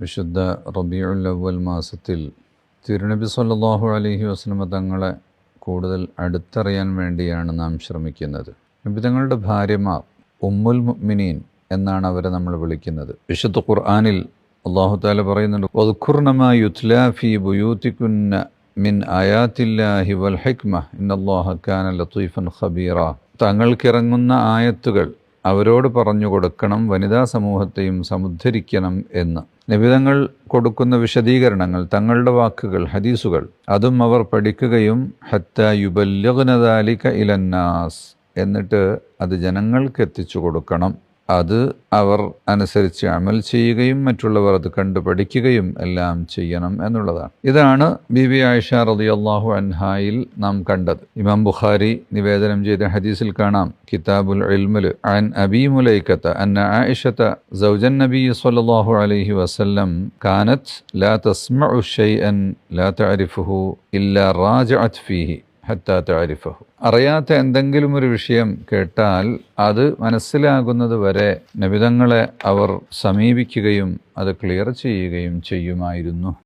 വിശുദ്ധ റബിയുൽ അവൽ മാസത്തിൽ തിരുനബി സല്ലാഹു അലഹി വസ്ലമ തങ്ങളെ കൂടുതൽ അടുത്തറിയാൻ വേണ്ടിയാണ് നാം ശ്രമിക്കുന്നത്. നബി തങ്ങളുടെ ഭാര്യമാർ ഉമ്മുൽ മുഅ്മിനീൻ എന്നാണ് അവരെ നമ്മൾ വിളിക്കുന്നത്. വിശുദ്ധ ഖുർആാനിൽ അള്ളാഹു താല പറയുന്നുണ്ട് മിൻ അയാത്തില്ലാഹി വൽ ഹിക്മ ഇന്നല്ലാഹ ലത്തീഫൻ ഖബീറ. തങ്ങൾക്കിറങ്ങുന്ന ആയത്തുകൾ അവരോട് പറഞ്ഞു കൊടുക്കണം വനിതാ സമൂഹത്തെയും സമുദ്ധരിക്കണം എന്ന്. നിബിതങ്ങൾ കൊടുക്കുന്ന വിശദീകരണങ്ങൾ തങ്ങളുടെ വാക്കുകൾ ഹദീസുകൾ അതും അവർ പഠിക്കുകയും ഹത്ത യുബല്യഗ്നദാലിക ഇലന്നാസ് എന്നിട്ട് അത് ജനങ്ങൾക്ക് എത്തിച്ചു കൊടുക്കണം. അത് അവർ അനുസരിച്ച് അമൽ ചെയ്യുകയും മറ്റുള്ളവർ അത് കണ്ടു പഠിക്കുകയും എല്ലാം ചെയ്യണം എന്നുള്ളതാണ്. ഇതാണ് ബി ബി ആയിഷ റതി അള്ളാഹു അൻഹായിൽ നാം കണ്ടത്. ഇമാം ബുഖാരി നിവേദനം ചെയ്ത ഹദീസിൽ കാണാം. കിതാബുൽ ഇൽമുൽ അൻ അബി മുലൈക്കത്ത അന്ന ആയിഷത്ത സൗജൻ നബി സല്ലാഹു അലൈഹി വസല്ലം കാനത്ത് ലാ തസ്മഉ ഷൈഅൻ ലാ തഅരിഫുഹു ഇല്ലാ റാജഅത് ഫീഹി. ഹത്താ അറിയാത്ത എന്തെങ്കിലും ഒരു വിഷയം കേട്ടാൽ അത് മനസ്സിലാകുന്നത് വരെ നബിതങ്ങളെ അവർ സമീപിക്കുകയും അത് ക്ലിയർ ചെയ്യുകയും ചെയ്യുമായിരുന്നു.